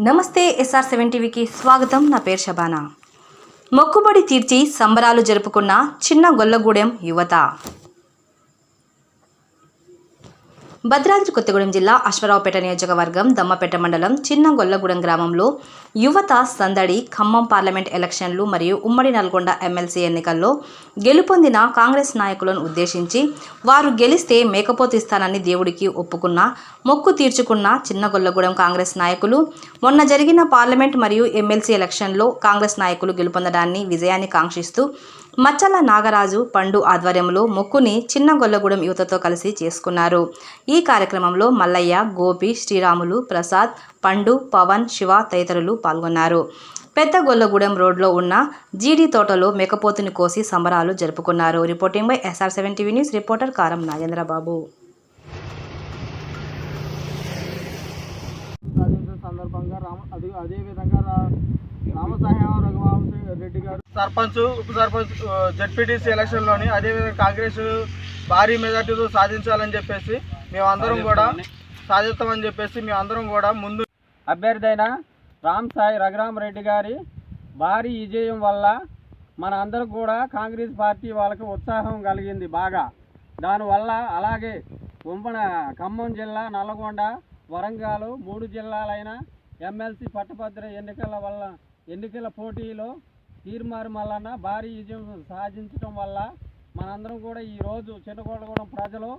నమస్తే SR seven టీవీకి స్వాగతం. నా పేరు శబానా. మొక్కుబడి తీర్చి సంబరాలు జరుపుకున్న చిన్న గొల్లగూడెం యువత. భద్రాద్రి కొత్తగూడెం జిల్లా అశ్వరావుపేట నియోజకవర్గం దమ్మపేట మండలం చిన్న గొల్లగూడెం గ్రామంలో యువత సందడి ఖమ్మం పార్లమెంట్ ఎలక్షన్లు మరియు ఉమ్మడి నల్గొండ ఎమ్మెల్సీ ఎన్నికల్లో గెలుపొందిన కాంగ్రెస్ నాయకులను ఉద్దేశించి వారు గెలిస్తే మేకపోతిస్తానని దేవుడికి ఒప్పుకున్న మొక్కు తీర్చుకున్న చిన్న గొల్లగూడెం కాంగ్రెస్ నాయకులు మొన్న జరిగిన పార్లమెంట్ మరియు ఎమ్మెల్సీ ఎలక్షన్లో కాంగ్రెస్ నాయకులు గెలుపొందడాన్ని విజయాన్ని కాంక్షిస్తూ మచ్చల నాగరాజు పండు ఆధ్వర్యంలో మొక్కుని చిన్న గొల్లగూడెం యువతతో కలిసి చేసుకున్నారు. ఈ కార్యక్రమంలో మల్లయ్య గోపి శ్రీరాములు ప్రసాద్ పండు పవన్ శివ తదితరులు పాల్గొన్నారు. పెద్ద గొల్లగూడెం రోడ్లో ఉన్న జీడి తోటలో మేకపోతుని కోసి సంబరాలు జరుపుకున్నారు. Reporting by SR seven TV news reporter Karam Nagendrababu. సందర్భంగా రామ అది అదేవిధంగా రా రామసాయం రఘుబాబు రెడ్డి గారు. సర్పంచ్ ఉప సర్పంచ్ జడ్పీటీసీ ఎలక్షన్లోని అదేవిధంగా కాంగ్రెస్ భారీ మెజార్టీతో సాధించాలని చెప్పేసి మేమందరం కూడా సాధిస్తామని చెప్పేసి మేమందరం కూడా ముందు అభ్యర్థి అయిన రామ్ సాయి రఘురామరెడ్డి గారి భారీ విజయం వల్ల మన అందరం కూడా కాంగ్రెస్ పార్టీ వాళ్ళకి ఉత్సాహం కలిగింది బాగా. దానివల్ల అలాగే ఉమ్మడ ఖమ్మం జిల్లా నల్లగొండ వరంగల్ మూడు జిల్లాలైన ఎమ్మెల్సీ పట్టభద్ర ఎన్నికల వల్ల ఎన్నికల పోటీలో తీర్మారు మల్లన్న భారీ విజయం సాధించడం వల్ల మనందరం కూడా ఈరోజు చిన్నకోటగూడెం ప్రజలు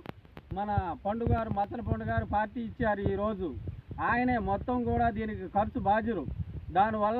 మన పండుగారు మత్తన పండుగారు పార్టీ ఇచ్చారు ఈరోజు ఆయనే మొత్తం కూడా దీనికి ఖర్చు బాధ్యులు. దానివల్ల